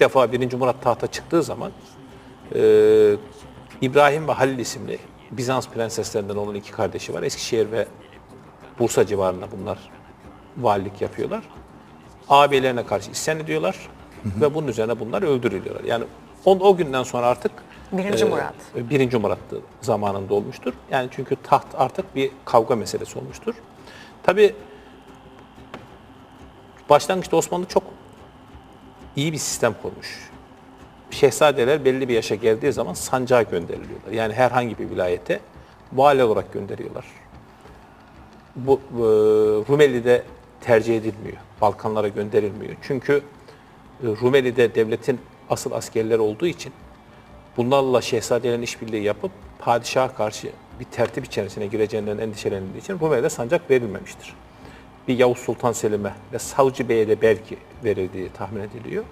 ilk defa 1. Murat tahta çıktığı zaman e, İbrahim ve Halil isimli Bizans prenseslerinden olan iki kardeşi var. Eskişehir ve Bursa civarında bunlar valilik yapıyorlar. Ağabeylerine karşı isyan ediyorlar ve bunun üzerine bunlar öldürülüyorlar. Yani o, o günden sonra artık Birinci e, Murat. Birinci Murat zamanında olmuştur. Yani çünkü taht artık bir kavga meselesi olmuştur. Tabi başlangıçta Osmanlı çok iyi bir sistem kurmuş. Şehzadeler belli bir yaşa geldiği zaman sancağa gönderiliyorlar. Yani herhangi bir vilayete vali olarak gönderiyorlar. Bu e, Rumeli'de tercih edilmiyor. Balkanlara gönderilmiyor. Çünkü e, Rumeli'de devletin asıl askerleri olduğu için bunlarla şehzadelerin işbirliği yapıp padişaha karşı bir tertip içerisine gireceğinden endişelendiği için Rumeli'de sancak verilmemiştir. Bir Yavuz Sultan Selim'e ve Savcı Bey'e de belki verildiği tahmin ediliyor.